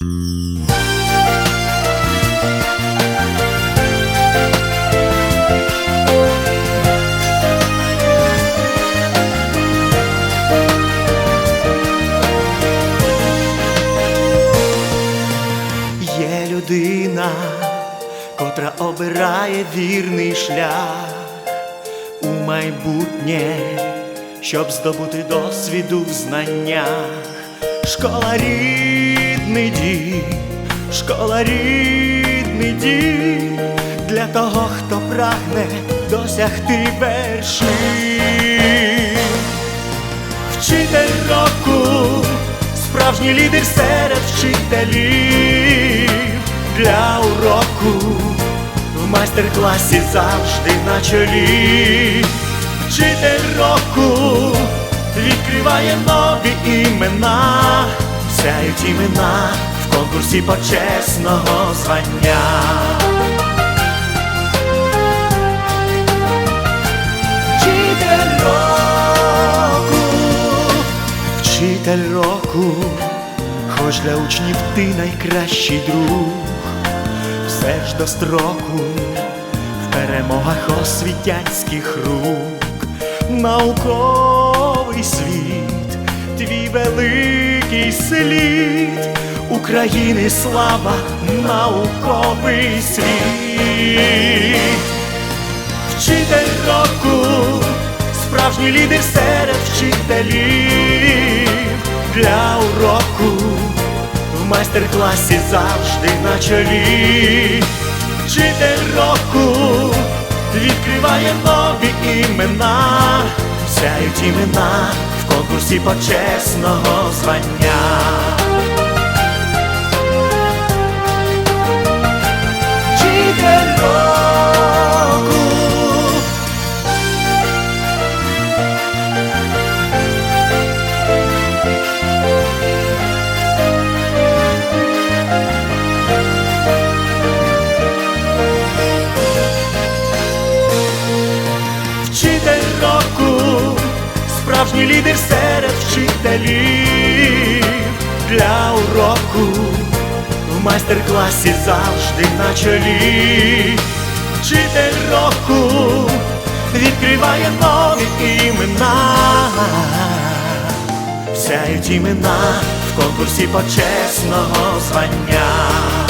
Є людина, котра обирає вірний шлях у майбутнє, щоб здобути досвіду в знаннях. Школа рідний дім, школа рідний дім для того, хто прагне досягти вершин. Вчитель року, справжній лідер серед вчителів для уроку в майстер-класі завжди на чолі. Вчитель року відкриває нові сяють імена в конкурсі почесного звання. Вчитель року, вчитель року, хоч для учнів ти найкращий друг, все ж до строку. В перемогах освітянських рук, науковий світ, твій великий слід, України слава, науковий світ. Вчитель року, справжній лідер серед вчителів для уроку в майстер-класі завжди на чолі. Вчитель року відкриває нові імена, сяють імена конкурсі почесного звання. Справжній лідер серед вчителів для уроку в майстер-класі завжди на чолі. Вчитель року відкриває нові імена, сяють імена в конкурсі почесного звання.